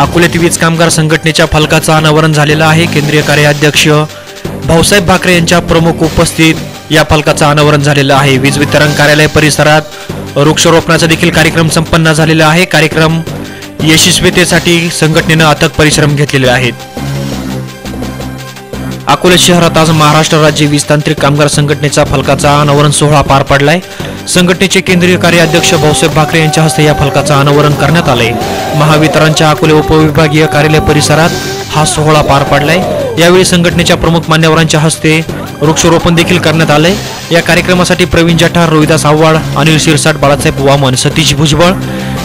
अकोल्यात वीज कामगार संघटनेच्या फलकाचं अनावरण झालेलं आहे. केंद्रीय कार्याध्यक्ष भाऊसाहेब भाकरे यांच्या प्रमुख उपस्थित या फलकाचं अनावरण झालेलं आहे. वीज वितरण कार्यालय परिसरात वृक्षारोपणाचा देखील कार्यक्रम संपन्न झालेला आहे. कार्यक्रम यशस्वीतेसाठी संघटनेनं अथक परिश्रम घेतलेले आहेत. अकोला शहरात आज महाराष्ट्र राज्य वीज तांत्रिक कामगार संघटनेचा फलकाचा अनावरण सोहळा पार पडलाय. संघटनेचे केंद्रीय कार्याध्यक्ष भाऊसाहेब भाकरे यांच्या हस्ते या फलकाचं अनावरण करण्यात आले महावितरणच्या अकोले उपविभागीय कार्यालय परिसरात हा सोहळा पार पडलाय. यावेळी संघटनेच्या प्रमुख मान्यवरांच्या हस्ते वृक्षारोपण देखील करण्यात आले या कार्यक्रमासाठी प्रवीण जठार रोहिदास आव्हाड अनिल शिरसाट बाळासाहेब वामन सतीश भुजबळ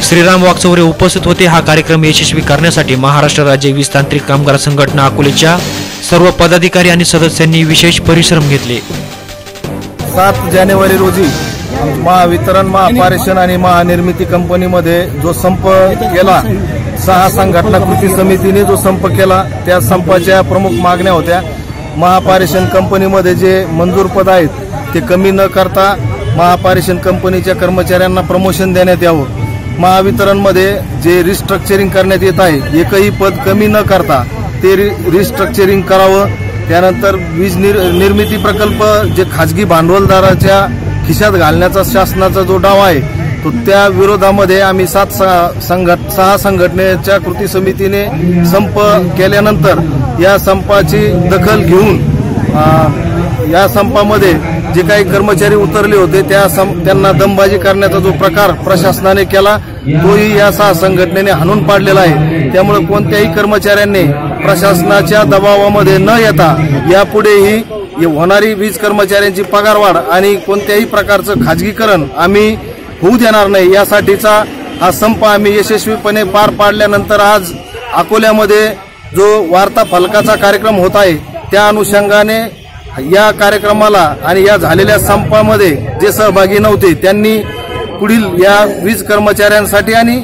श्रीराम वाकचौरे उपस्थित होते. हा कार्यक्रम यशस्वी करण्यासाठी महाराष्ट्र राज्य वीज तांत्रिक कामगार संघटना अकोलेच्या सर्व पदाधिकारी आणि सदस्यांनी विशेष परिश्रम घेतले. सात जानेवारी रोजी महावितरण महापारेषण आणि महानिर्मिती कंपनीमध्ये जो संप केला सहा संघटना कृती समितीने जो संप केला त्या संपाच्या प्रमुख मागण्या होत्या. महापारेषण कंपनीमध्ये जे मंजूर पद आहेत ते कमी न करता महापारेषण कंपनीच्या कर्मचाऱ्यांना प्रमोशन देण्यात यावं. महावितरणमध्ये जे रिस्ट्रक्चरिंग करण्यात येत आहे एकही पद कमी न करता ते रिस्ट्रक्चरिंग करावं. त्यानंतर वीज निर निर्मिती प्रकल्प जे खाजगी भांडवलदाराच्या खिशात घालण्याचा शासनाचा जो डाव आहे तो त्या विरोधामध्ये आम्ही सात संघट सहा संघटनेच्या कृती समितीने संप केल्यानंतर या संपाची दखल घेऊन या संपामध्ये जे काही कर्मचारी उतरले होते त्या त्यांना दमबाजी करण्याचा जो प्रकार प्रशासनाने केला तोही या सहा संघटनेने हाणून पाडलेला आहे. त्यामुळे कोणत्याही कर्मचाऱ्यांनी प्रशासनाच्या दबावामध्ये न येता यापुढेही होणारी वीज कर्मचाऱ्यांची पगारवाढ आणि कोणत्याही प्रकारचं खाजगीकरण आम्ही होऊ देणार नाही. यासाठीचा हा संप आम्ही यशस्वीपणे पार पाडल्यानंतर आज अकोल्यामध्ये जो वार्ता फलकाचा कार्यक्रम होत आहे त्या अनुषंगाने या कार्यक्रमाला आणि या झालेल्या संपामध्ये जे सहभागी नव्हते त्यांनी पुढील या वीज कर्मचाऱ्यांसाठी आणि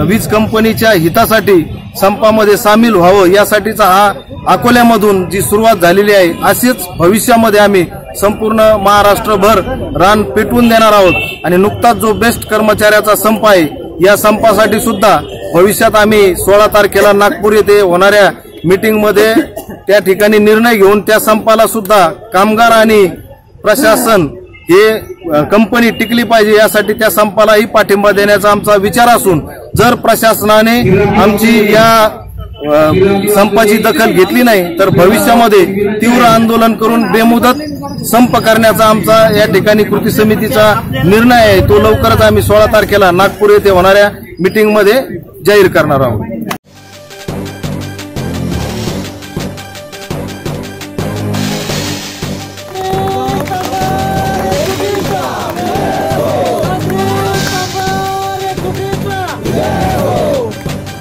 वीज कंपनीच्या हितासाठी संपामध्ये सामील व्हावं यासाठीचा हा अकोल्यामधून जी सुरुवात झालेली आहे अशीच भविष्यामध्ये आम्ही संपूर्ण महाराष्ट्रभर रान पेटवून देणार आहोत. आणि नुकताच जो बेस्ट कर्मचाऱ्याचा संप आहे या संपासाठी सुद्धा भविष्यात आम्ही सोळा तारखेला नागपूर येथे होणाऱ्या मीटिंगमध्ये त्या ठिकाणी निर्णय घेऊन त्या संपाला सुद्धा कामगार आणि प्रशासन हे कंपनी टिकली पाहिजे यासाठी त्या संपालाही पाठिंबा देण्याचा आमचा विचार असून जर प्रशासनाने आमची या संपाची दखल घेतली नाही तर भविष्यामध्ये तीव्र आंदोलन करून बेमुदत संप करण्याचा आमचा या ठिकाणी कृती समितीचा निर्णय आहे. तो लवकरच आम्ही सोळा तारखेला नागपूर येथे होणाऱ्या मीटिंगमध्ये जाहीर करणार आहोत.